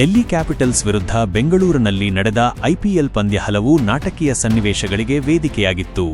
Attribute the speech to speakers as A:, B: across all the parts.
A: Delhi capitals ವಿರುದ್ಧ ಬೆಂಗಳೂರಿನಲ್ಲಿ ನಡೆದ ಐಪಿಎಲ್ ಪಂದ್ಯ ಹಲವು ನಾಟಕೀಯ ಸನ್ನಿವೇಶಗಳಿಗೆ ವೇದಿಕೆಯಾಗಿತ್ತು.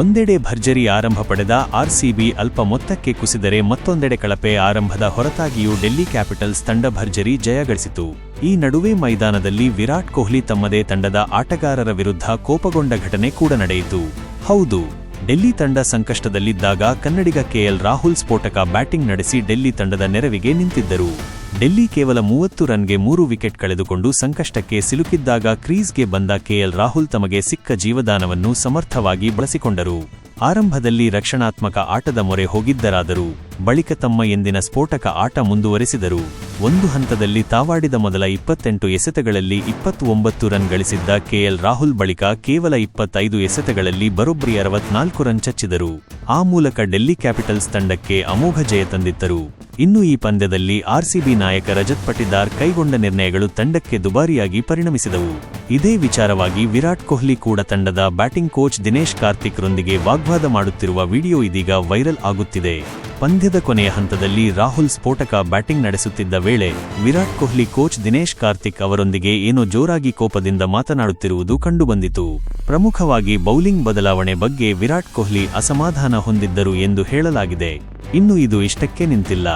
A: ಒಂದೆಡೆ ಭರ್ಜರಿ ಆರಂಭ ಪಡೆದ ಆರ್ಸಿಬಿ ಅಲ್ಪ ಮೊತ್ತಕ್ಕೆ ಕುಸಿದರೆ ಮತ್ತೊಂದೆಡೆ ಕಳಪೆ ಆರಂಭದ ಹೊರತಾಗಿಯೂ ಡೆಲ್ಲಿ ಕ್ಯಾಪಿಟಲ್ಸ್ ತಂಡ ಭರ್ಜರಿ ಜಯ ಗಳಿಸಿತು. ಈ ನಡುವೆ ಮೈದಾನದಲ್ಲಿ ವಿರಾಟ್ ಕೊಹ್ಲಿ ತಮ್ಮದೇ ತಂಡದ ಆಟಗಾರರ ವಿರುದ್ಧ ಕೋಪಗೊಂಡ ಘಟನೆ ಕೂಡ ನಡೆಯಿತು. ಹೌದು, ಡೆಲ್ಲಿ ತಂಡ ಸಂಕಷ್ಟದಲ್ಲಿದ್ದಾಗ ಕನ್ನಡಿಗ ಕೆಎಲ್ ರಾಹುಲ್ ಸ್ಫೋಟಕ ಬ್ಯಾಟಿಂಗ್ ನಡೆಸಿ ಡೆಲ್ಲಿ ತಂಡದ ನೆರವಿಗೆ ನಿಂತಿದ್ದರು. ಡೆಲ್ಲಿ ಕೇವಲ ಮೂವತ್ತು ರನ್ಗೆ ಮೂರು ವಿಕೆಟ್ ಕಳೆದುಕೊಂಡು ಸಂಕಷ್ಟಕ್ಕೆ ಸಿಲುಕಿದ್ದಾಗ ಕ್ರೀಸ್ಗೆ ಬಂದ ಕೆಎಲ್ ರಾಹುಲ್ ತಮಗೆ ಸಿಕ್ಕ ಜೀವದಾನವನ್ನು ಸಮರ್ಥವಾಗಿ ಬಳಸಿಕೊಂಡರು. ಆರಂಭದಲ್ಲಿ ರಕ್ಷಣಾತ್ಮಕ ಆಟದ ಮೊರೆ ಹೋಗಿದ್ದರಾದರೂ ಬಳಿಕ ತಮ್ಮ ಎಂದಿನ ಸ್ಫೋಟಕ ಆಟ ಮುಂದುವರೆಸಿದರು. ಒಂದು ಹಂತದಲ್ಲಿ ತಾವಾಡಿದ ಮೊದಲ ಇಪ್ಪತ್ತೆಂಟು ಎಸೆತಗಳಲ್ಲಿ ಇಪ್ಪತ್ತೊಂಬತ್ತು ರನ್ ಗಳಿಸಿದ್ದ ಕೆಎಲ್ ರಾಹುಲ್ ಬಳಿಕ ಕೇವಲ ಇಪ್ಪತ್ತೈದು ಎಸೆತಗಳಲ್ಲಿ ಬರೋಬ್ಬರಿ ಅರವತ್ನಾಲ್ಕು ರನ್ ಚಚ್ಚಿದರು. ಆ ಮೂಲಕ ಡೆಲ್ಲಿ ಕ್ಯಾಪಿಟಲ್ಸ್ ತಂಡಕ್ಕೆ ಅಮೋಘ ಜಯ ತಂದಿದ್ದರು. ಇನ್ನು ಈ ಪಂದ್ಯದಲ್ಲಿ ಆರ್ಸಿಬಿ ನಾಯಕ ರಜತ್ ಪಟಿದಾರ್ ಕೈಗೊಂಡ ನಿರ್ಣಯಗಳು ತಂಡಕ್ಕೆ ದುಬಾರಿಯಾಗಿ ಪರಿಣಮಿಸಿದವು. ಇದೇ ವಿಚಾರವಾಗಿ ವಿರಾಟ್ ಕೊಹ್ಲಿ ಕೂಡ ತಂಡದ ಬ್ಯಾಟಿಂಗ್ ಕೋಚ್ ದಿನೇಶ್ ಕಾರ್ತಿಕ್ ರೊಂದಿಗೆ ವಾಗ್ವಾದ ಮಾಡುತ್ತಿರುವ ವಿಡಿಯೋ ಇದೀಗ ವೈರಲ್ ಆಗುತ್ತಿದೆ. ಪಂದ್ಯದ ಕೊನೆಯ ಹಂತದಲ್ಲಿ ರಾಹುಲ್ ಸ್ಫೋಟಕ ಬ್ಯಾಟಿಂಗ್ ನಡೆಸುತ್ತಿದ್ದ ವೇಳೆ ವಿರಾಟ್ ಕೊಹ್ಲಿ ಕೋಚ್ ದಿನೇಶ್ ಕಾರ್ತಿಕ್ ಅವರೊಂದಿಗೆ ಏನೋ ಜೋರಾಗಿ ಕೋಪದಿಂದ ಮಾತನಾಡುತ್ತಿರುವುದು ಕಂಡುಬಂದಿತು. ಪ್ರಮುಖವಾಗಿ ಬೌಲಿಂಗ್ ಬದಲಾವಣೆ ಬಗ್ಗೆ ವಿರಾಟ್ ಕೊಹ್ಲಿ ಅಸಮಾಧಾನ ಹೊಂದಿದ್ದರು ಎಂದು ಹೇಳಲಾಗಿದೆ. ಇನ್ನು ಇದು ಇಷ್ಟಕ್ಕೆ ನಿಂತಿಲ್ಲ.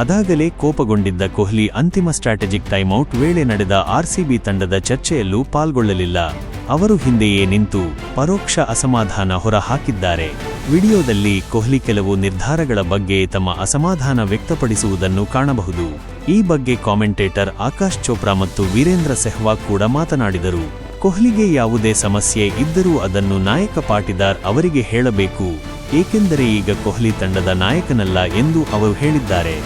A: ಅದಾಗಲೇ ಕೋಪಗೊಂಡಿದ್ದ ಕೊಹ್ಲಿ ಅಂತಿಮ ಸ್ಟ್ರಾಟಜಿಕ್ ಟೈಮ್ಔಟ್ ವೇಳೆ ನಡೆದ ಆರ್ಸಿಬಿ ತಂಡದ ಚರ್ಚೆಯಲ್ಲೂ ಪಾಲ್ಗೊಳ್ಳಲಿಲ್ಲ. ಅವರು ಹಿಂದೆಯೇ ನಿಂತು ಪರೋಕ್ಷ ಅಸಮಾಧಾನ ಹೊರಹಾಕಿದ್ದಾರೆ. ವಿಡಿಯೋದಲ್ಲಿ ಕೊಹ್ಲಿ ಕೆಲವು ನಿರ್ಧಾರಗಳ ಬಗ್ಗೆ ತಮ್ಮ ಅಸಮಾಧಾನ ವ್ಯಕ್ತಪಡಿಸುವುದನ್ನು ಕಾಣಬಹುದು. ಈ ಬಗ್ಗೆ ಕಾಮೆಂಟೇಟರ್ ಆಕಾಶ್ ಚೋಪ್ರಾ ಮತ್ತು ವೀರೇಂದ್ರ ಸೆಹ್ವಾಗ್ ಕೂಡ ಮಾತನಾಡಿದರು. ಕೊಹ್ಲಿಗೆ ಯಾವುದೇ ಸಮಸ್ಯೆ ಇದ್ದರೂ ಅದನ್ನು ನಾಯಕ ಪಾಟಿದಾರ್ ಅವರಿಗೆ ಹೇಳಬೇಕು. ಏಕೆಂದರೆ ಈಗ ಕೊಹ್ಲಿ ತಂಡದ ನಾಯಕನಲ್ಲ ಎಂದು ಅವರು ಹೇಳಿದ್ದಾರೆ.